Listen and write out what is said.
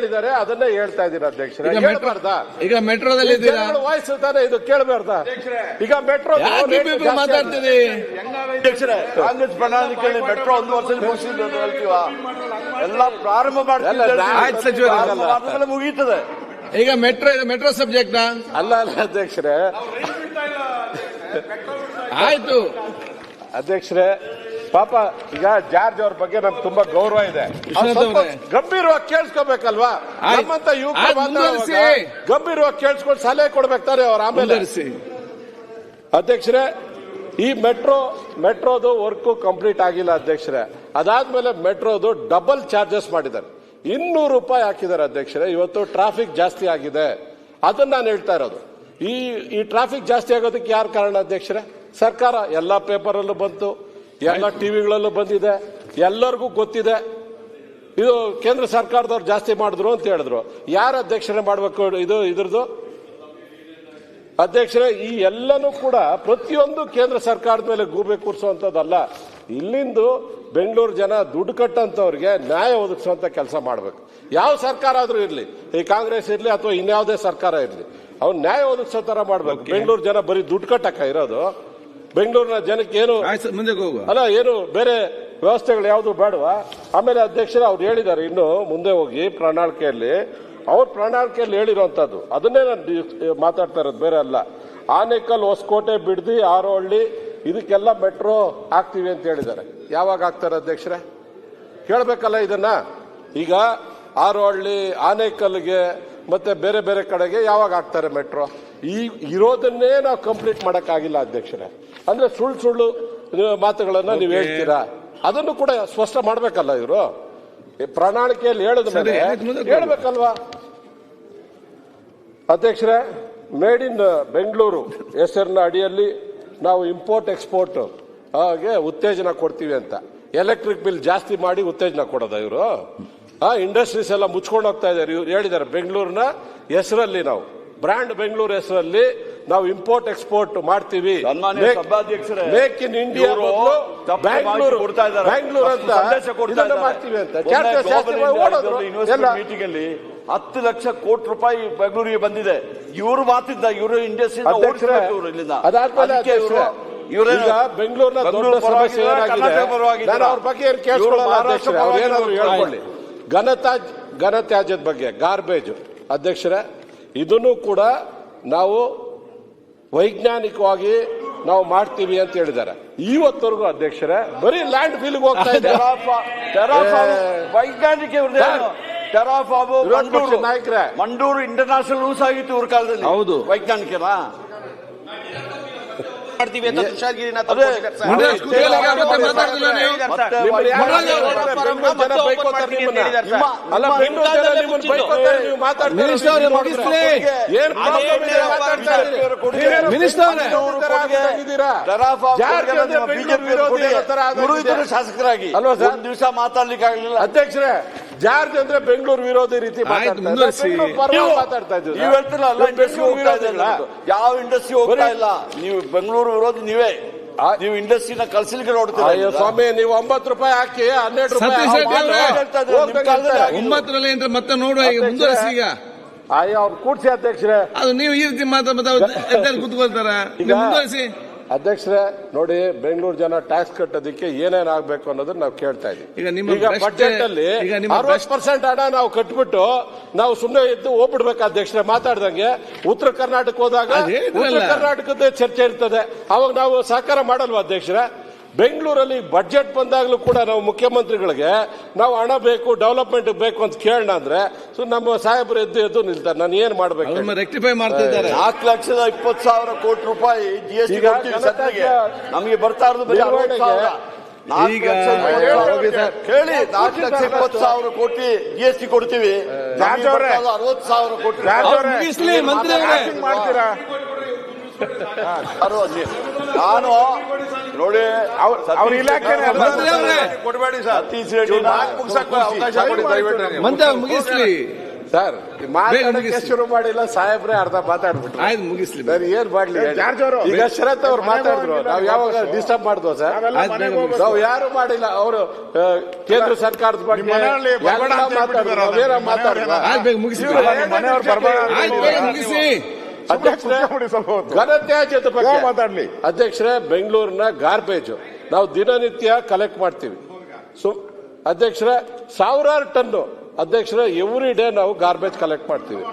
ಹೇಳಿದ್ದಾರೆ ಅದನ್ನೇ ಹೇಳ್ತಾ ಇದ್ದೀರಾ ಅಧ್ಯಕ್ಷರೇ. ಈಗ ಮೆಟ್ರೋ ಹೇಳ್ಬಾರ್ದಾ ಈಗ ಮೆಟ್ರೋದಲ್ಲಿ ಇದ್ದೀರಾ? ವಾಯ್ಸ್ ತಾನೆ ಇದು ಕೇಳಬಾರ್ದ? ಈಗ ಮೆಟ್ರೋ ಮಾತಾಡ್ತೀರಿ ಅಧ್ಯಕ್ಷರೇ ಕಾಂಗ್ರೆಸ್ ಪ್ರಣಾಳಿಕೆಯಲ್ಲಿ ಮೆಟ್ರೋ ಒಂದು ವರ್ಷದಲ್ಲಿ ಮುಗಿಸಿದ್ರು ಅಂತ ಹೇಳ್ತೀವ? ಎಲ್ಲ ಪ್ರಾರಂಭ ಮಾಡ್ತಾರೆ ಮುಗೀತದೆ. ಈಗ ಮೆಟ್ರೋ ಇದು ಮೆಟ್ರೋ ಸಬ್ಜೆಕ್ಟ್ ಅಲ್ಲ ಅಲ್ಲ ಅಧ್ಯಕ್ಷರೇ. ಆಯ್ತು. ಅಧ್ಯಕ್ಷರೇ ಪಾಪ ಈಗ ಜಾರ್ಜ್ ಅವ್ರ ಬಗ್ಗೆ ನಮ್ಗೆ ತುಂಬಾ ಗೌರವ ಇದೆ. ಗಂಭೀರವಾಗಿ ಕೇಳಿಸ್ಕೋಬೇಕಲ್ವಾ. ನಮ್ಮಂತ ಯುವಕ ಗಂಭೀರವಾಗಿ ಕೇಳಿಸ್ಕೊಂಡು ಸಲಹೆ ಕೊಡ್ಬೇಕಾರೆ ಅವ್ರ ಆಮೇಲೆ. ಅಧ್ಯಕ್ಷರೇ ಈ ಮೆಟ್ರೋ ಮೆಟ್ರೋದು ವರ್ಕ್ ಕಂಪ್ಲೀಟ್ ಆಗಿಲ್ಲ ಅಧ್ಯಕ್ಷರೇ. ಅದಾದ್ಮೇಲೆ ಮೆಟ್ರೋದು ಡಬಲ್ ಚಾರ್ಜಸ್ ಮಾಡಿದ್ದಾರೆ. ಇನ್ನೂರು ರೂಪಾಯಿ ಹಾಕಿದ್ದಾರೆ ಅಧ್ಯಕ್ಷರೇ. ಇವತ್ತು ಟ್ರಾಫಿಕ್ ಜಾಸ್ತಿ ಆಗಿದೆ. ಅದನ್ನ ನಾನು ಹೇಳ್ತಾ ಇರೋದು. ಈ ಈ ಟ್ರಾಫಿಕ್ ಜಾಸ್ತಿ ಆಗೋದಕ್ಕೆ ಯಾರು ಕಾರಣ ಅಧ್ಯಕ್ಷರೇ? ಸರ್ಕಾರ ಎಲ್ಲಾ ಪೇಪರಲ್ಲೂ ಬಂತು. ಎಲ್ಲ ಟಿವಿಗಳಲ್ಲೂ ಬಂದಿದೆ ಎಲ್ಲರಿಗೂ ಗೊತ್ತಿದೆ. ಇದು ಕೇಂದ್ರ ಸರ್ಕಾರದವ್ರು ಜಾಸ್ತಿ ಮಾಡಿದ್ರು ಅಂತ ಹೇಳಿದ್ರು. ಯಾರು ಅಧ್ಯಕ್ಷರೇ ಮಾಡಬೇಕು ಇದು ಇದ್ರದ್ದು? ಅಧ್ಯಕ್ಷರೇ ಈ ಎಲ್ಲನೂ ಕೂಡ ಪ್ರತಿಯೊಂದು ಕೇಂದ್ರ ಸರ್ಕಾರದ ಮೇಲೆ ಗೂಬೆ ಕೂರಿಸುವಂತದ್ದಲ್ಲ ಇಲ್ಲಿಂದು ಬೆಂಗಳೂರು ಜನ ದುಡ್ಡು ಕಟ್ಟಂತವ್ರಿಗೆ ನ್ಯಾಯ ಒದಗಿಸುವಂತ ಕೆಲಸ ಮಾಡಬೇಕು. ಯಾವ ಸರ್ಕಾರ ಆದ್ರೂ ಇರಲಿ ಈ ಕಾಂಗ್ರೆಸ್ ಇರಲಿ ಅಥವಾ ಇನ್ಯಾವುದೇ ಸರ್ಕಾರ ಇರಲಿ ಅವ್ರು ನ್ಯಾಯ ಒದಗಿಸೋ ತರ ಮಾಡ್ಬೇಕು. ಬೆಂಗಳೂರು ಜನ ಬರೀ ದುಡ್ಡು ಕಟ್ಟಕ್ಕ ಇರೋದು. ಬೆಂಗಳೂರಿನ ಜನಕ್ಕೆ ಏನು ಮುಂದೆ ಅಲ್ಲ ಏನು ಬೇರೆ ವ್ಯವಸ್ಥೆಗಳು ಯಾವುದು ಬೇಡವಾ? ಆಮೇಲೆ ಅಧ್ಯಕ್ಷರು ಅವ್ರು ಹೇಳಿದ್ದಾರೆ ಇನ್ನು ಮುಂದೆ ಹೋಗಿ ಪ್ರಣಾಳಿಕೆಯಲ್ಲಿ. ಅವ್ರ ಪ್ರಣಾಳಿಕೆಯಲ್ಲಿ ಹೇಳಿರುವಂತದ್ದು ಅದನ್ನೇ ನಾನು ಮಾತಾಡ್ತಾ ಇರೋದು ಬೇರೆ ಅಲ್ಲ. ಆನೇಕಲ್ ಹೊಸಕೋಟೆ ಬಿಡ್ದಿ ಆರೋಹಳ್ಳಿ ಇದಕ್ಕೆಲ್ಲ ಮೆಟ್ರೋ ಹಾಕ್ತೀವಿ ಅಂತ ಹೇಳಿದ್ದಾರೆ. ಯಾವಾಗ ಹಾಕ್ತಾರೆ ಅಧ್ಯಕ್ಷರೇ? ಕೇಳಬೇಕಲ್ಲ ಇದನ್ನ. ಈಗ ಆರೋಹಳ್ಳಿ ಆನೇಕಲ್ಗೆ ಮತ್ತೆ ಬೇರೆ ಬೇರೆ ಕಡೆಗೆ ಯಾವಾಗ ಹಾಕ್ತಾರೆ ಮೆಟ್ರೋ? ಈ ಇರೋದನ್ನೇ ನಾವು ಕಂಪ್ಲೀಟ್ ಮಾಡೋಕ್ಕಾಗಿಲ್ಲ ಅಧ್ಯಕ್ಷರೇ. ಅಂದ್ರೆ ಸುಳ್ಳು ಸುಳ್ಳು ಮಾತುಗಳನ್ನ ನೀವು ಹೇಳ್ತೀರಾ? ಅದನ್ನು ಕೂಡ ಸ್ಪಷ್ಟ ಮಾಡ್ಬೇಕಲ್ಲ ಇವರು? ಪ್ರಣಾಳಿಕೆಯಲ್ಲಿ ಹೇಳಿದ ಮೇಲೆ. ಹೇಳ್ಬೇಕಲ್ವಾ? ಅಧ್ಯಕ್ಷರೇ ಮೇಡ್ ಇನ್ ಬೆಂಗಳೂರು ಹೆಸರಿನ ಅಡಿಯಲ್ಲಿ ನಾವು ಇಂಪೋರ್ಟ್ ಎಕ್ಸ್ಪೋರ್ಟ್ ಹಾಗೆ ಉತ್ತೇಜನ ಕೊಡ್ತೀವಿ ಅಂತ. ಎಲೆಕ್ಟ್ರಿಕ್ ಬಿಲ್ ಜಾಸ್ತಿ ಮಾಡಿ ಉತ್ತೇಜನ ಕೊಡೋದ ಇವರು? ಆ ಇಂಡಸ್ಟ್ರೀಸ್ ಎಲ್ಲ ಮುಚ್ಕೊಂಡು ಹೋಗ್ತಾ ಇದ್ದಾರೆ. ಇವ್ರು ಹೇಳಿದ್ದಾರೆ ಬೆಂಗಳೂರಿನ ಹೆಸರಲ್ಲಿ ನಾವು. ಬ್ರ್ಯಾಂಡ್ ಬೆಂಗಳೂರು ಹೆಸರಲ್ಲಿ ನಾವು ಇಂಪೋರ್ಟ್ ಎಕ್ಸ್ಪೋರ್ಟ್ ಮಾಡ್ತೀವಿ. Make in India Bangalore. Bangalore ಅಂತ. ಮಾಡ್ತೀವಿ ಅಂತ. ಮೀಟಿಂಗ್ ಅಲ್ಲಿ ಹತ್ತು ಲಕ್ಷ ಕೋಟಿ ರೂಪಾಯಿ ಬೆಂಗಳೂರಿಗೆ ಬಂದಿದೆ. ಇವರು ಮಾತಿದ್ದ ಇವರು ಇಂಡಸ್ಟ್ರಿ ಅದಾದ್ಮೇಲೆ ಈಗ ಬೆಂಗಳೂರಿನ ದೊಡ್ಡ ಸಮಸ್ಯೆ ಏನಾಗಿದೆ? ನಾನು ಅವ್ರ ಬಗ್ಗೆ ಏನು ಕೇಳಿಸ್ಕೊಳ್ಳಲ್ಲ ಅಧ್ಯಕ್ಷರೇ ಅವ್ರು ಏನಾದ್ರು ಹೇಳ್ಕೊಳ್ಳಿ. ಘನತ್ಯಾಜ್ ಘನತ್ಯಾಜ್ಯದ ಬಗ್ಗೆ ಗಾರ್ಬೇಜ್ ಅಧ್ಯಕ್ಷರೇ ಇದನ್ನು ಕೂಡ ನಾವು ವೈಜ್ಞಾನಿಕವಾಗಿ ನಾವು ಮಾಡ್ತೀವಿ ಅಂತ ಹೇಳಿದ್ದಾರೆ ಇವತ್ತವರೆಗೂ ಅಧ್ಯಕ್ಷರೇ ಬರೀ ಲ್ಯಾಂಡ್ ಫೀಲ್ಗೆ ಹೋಗ್ತಾ ಇದೆ. ವೈಜ್ಞಾನಿಕ ಪಕ್ಷದ ಮಂಡೂರು ನಾಯಕರೇ. ಮಂಡೂರು ಇಂಟರ್ನ್ಯಾಷನಲ್ ಲೂಸ್ ಆಗಿತ್ತು ಇವ್ರ ಕಾಲದಲ್ಲಿ ಹೌದು. ವೈಜ್ಞಾನಿಕನಾ ಮಾಡ್ತೀವಿ ಅಂತ ಇದ್ರು ಶಾಸಕರಾಗಿ ಅಲ್ವಾ ಸರ್? ದಿವಸ ಮಾತಾಡ್ಲಿಕ್ಕೆ ಆಗ್ಲಿಲ್ಲ ಅಧ್ಯಕ್ಷರೇ ಜಾರ್ಜ್ ಅಂದ್ರೆ ಬೆಂಗಳೂರು ವಿರೋಧಿ ರೀತಿ ಮಾತಾಡ್ತಾ. ಯಾವ ಇಂಡಸ್ಟ್ರಿ ಹೋಗ್ತಾ ಇಲ್ಲ? ನೀವು ಬೆಂಗಳೂರು ವಿರೋಧಿ ನೀವೇ. ಆ- ನೀವು ಇಂಡಸ್ಟ್ರಿನ ಕಲ್ಸಿಲ್ಗೆ ನೋಡ್ತೀರಾ ಅಯ್ಯೋ ಸ್ವಾಮಿ ನೀವು ಒಂಬತ್ತು ರೂಪಾಯಿ ಹಾಕಿ ಹನ್ನೆರಡು ರೂಪಾಯಿ. ಒಂಬತ್ತರಲ್ಲಿ ಅಂದ್ರೆ ಮತ್ತೆ ನೋಡುವ ಈಗ ಮುಂದುವರಿಸಿ ಈಗ. ಅಯ್ಯೋ ಅವ್ರು ಕೂಡ್ಸಿ ಅಧ್ಯಕ್ಷರೇ. ಅದು ನೀವು ಈ ರೀತಿ ಮಾತಾಡ್ತಾ ಕೂತ್ಕೊಳ್ತಾರ? ಈಗ- ಮುಂದುವರಿಸಿ. ಅಧ್ಯಕ್ಷರೇ ನೋಡಿ ಬೆಂಗಳೂರು ಜನ ಟ್ಯಾಕ್ಸ್ ಕಟ್ಟೋದಕ್ಕೆ ಏನೇನು ಆಗ್ಬೇಕು ಅನ್ನೋದನ್ನ ನಾವು ಕೇಳ್ತಾ ಇದ್ದೀವಿ. ಇದೀವಿ ಈಗ ಬಜೆಟ್ ಅಲ್ಲಿ ಅರವತ್ತು ಪರ್ಸೆಂಟ್ ಹಣ ನಾವು ಕಟ್ಬಿಟ್ಟು ನಾವು ಸುಮ್ಮನೆ ಇದ್ದು ಹೋಗ್ಬಿಡ್ಬೇಕು ಅಧ್ಯಕ್ಷರೇ ಮಾತಾಡ್ದಂಗೆ. ಉತ್ತರ ಕರ್ನಾಟಕ ಹೋದಾಗ ಉತ್ತರ ಕರ್ನಾಟಕದ ಚರ್ಚೆ ಇರ್ತದೆ. ಅವಾಗ ನಾವು ಸಹಕಾರ ಮಾಡಲ್ವಾ ಅಧ್ಯಕ್ಷರೇ? ಬೆಂಗಳೂರಲ್ಲಿ ಬಜೆಟ್ ಬಂದಾಗಲೂ ಕೂಡ ನಾವು ಮುಖ್ಯಮಂತ್ರಿಗಳಿಗೆ ನಾವು ಹಣ ಬೇಕು ಡೆವಲಪ್ಮೆಂಟ್ ಬೇಕು ಅಂತ ಕೇಳೋಣ ಅಂದ್ರೆ ಸೊ ನಮ್ಮ ಸಾಹೇಬರು ಎದ್ದು ಎದ್ದು ನಿಲ್ತಾರೆ. ನಾನು ಏನ್ ಮಾಡ್ಬೇಕು ರೆಕ್ಟಿಫೈ ಮಾಡ್ತಿದ್ದಾರೆ ನಾಲ್ಕು ಲಕ್ಷದ ಇಪ್ಪತ್ತು ಸಾವಿರ ಕೋಟಿ ರೂಪಾಯಿ ಜಿ ಎಸ್ ಟಿ ನಮಗೆ ಬರ್ತಾ ಇರೋದು ಬರೀ ಅರವತ್ತು ಸಾವಿರ. ನಾಲ್ಕು ಈಗ- ಲಕ್ಷದ ಇಪ್ಪತ್ತು ಸಾವಿರ ಹೋಗಿ ಕೇಳಿ ನಾಲ್ಕು ಲಕ್ಷ ಇಪ್ಪತ್ತು ಸಾವಿರ ಕೋಟಿ ಜಿ ಎಸ್ ಟಿ ಕೊಡ್ತೀವಿ. ಅರವತ್ತು ಸಾವಿರ ಕೋಟಿ. ಮಾಡ್ತೀರಾ. ನಾನು ನೋಡಿ ಅವ್ರ ಇಲಾಖೆ ಕೊಡಬೇಡಿ ಸರ್. ಸತೀಶ್ ರೆಡ್ಡಿ ಮಂತ್ರಿ ಅವ್ರು ಮುಗಿಸ್ಲಿ. ಸರ್ ಮಾತಾಡಕ್ಕೆ. ಶುರು ಮಾಡಿಲ್ಲ ಸಾಹೇಬ್ರೆ ಅರ್ಧ ಮಾತಾಡ್ಬಿಟ್ರು. ಆಯ್ತು ಮುಗಿಸ್ಲಿ. ಸರ್ ಏನ್ ಮಾಡ್ಲಿ? ಈಗ ಶರತ್ ಅವ್ರು ಮಾತಾಡಿದ್ರು ನಾವ್ ಯಾವಾಗ ಡಿಸ್ಟರ್ಬ್ ಮಾಡಿದ್ವ ಸರ್? ನಾವೆಲ್ಲ ಮನೆಗೆ ಬೇಗ ನಾವು ಯಾರು ಮಾಡಿಲ್ಲ ಅವರು ಕೇಂದ್ರ ಸರ್ಕಾರದ ಬಗ್ಗೆ ಮಾತಾಡಿದ್ರು ಮನೆಯವ್ರು ಬರ್ಬೇಡ ಅಧ್ಯಕ್ಷರೇ ಮಾತಾಡ್ಲಿ? ಅಧ್ಯಕ್ಷರೇ ಬೆಂಗಳೂರಿನ ಗಾರ್ಬೇಜ್. ನಾವು ದಿನನಿತ್ಯ ಕಲೆಕ್ಟ್ ಮಾಡ್ತೀವಿ. ಸೊ ಅಧ್ಯಕ್ಷರೇ ಸಾವಿರಾರು ಟನ್ನು ಅಧ್ಯಕ್ಷರೇ ಎವ್ರಿ ಡೇ ನಾವು ಗಾರ್ಬೇಜ್ ಕಲೆಕ್ಟ್ ಮಾಡ್ತೀವಿ.